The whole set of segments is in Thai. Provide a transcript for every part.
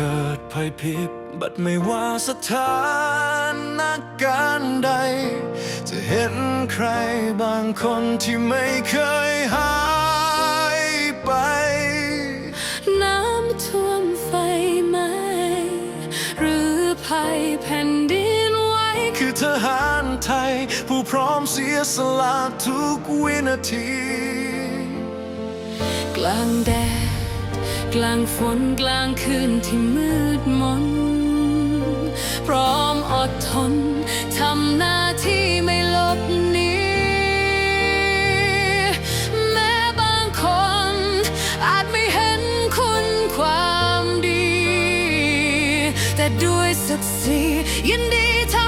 เกิดภัยพิบัติไม่ว่าสถานการณ์ใด จะเห็นใครบางคนที่ไม่เคยหายไป น้ำท่วมไฟไหม หรือภัยแผ่นดินไหวคือทหารไทย ผู้พร้อมเสียสละทุกวินาที กลางแดด กลางฝนกลางคืนที่มืดมน พร้อมอดทนทำหน้าที่ไม่ลบหนีแม้บางคน อาจไม่เห็นคุณความดี แต่ด้วยศักดิ์ศรียินดีทำ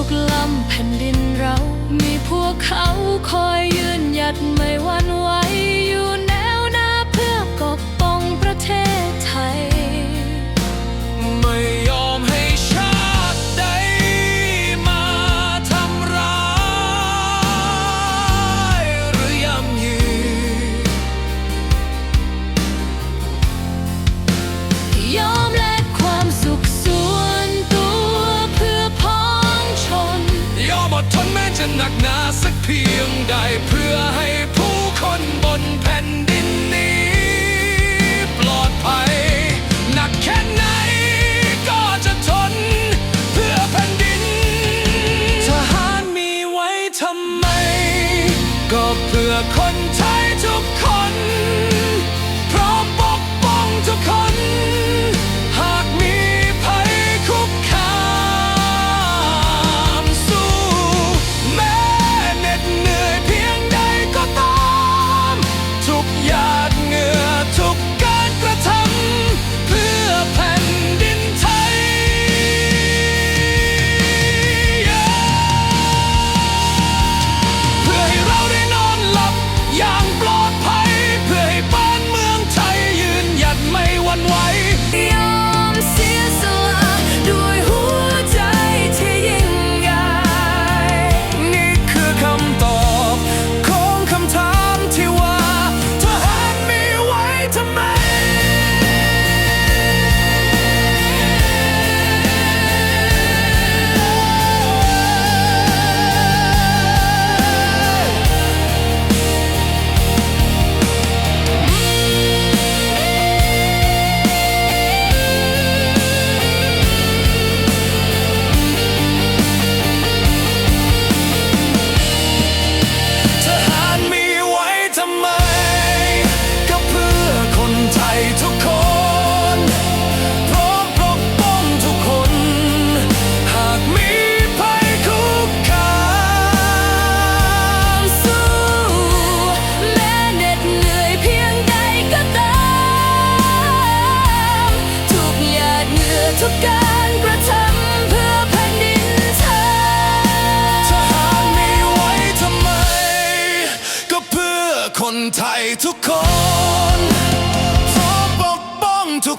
คิดรุกล้ำแผ่นดินเรา มีพวกเขาคอยยืนหยัดไม่หวั่นไหวอยู่แนวหน้าเพื่อปกป้องประเทศไทย ไม่ยอมให้ชาติใดมาทำร้ายหรือย่ำยียอม จะหนักหนาสักเพียงใดเพื่อให้ผู้คนบนแผ่นดิน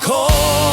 ทย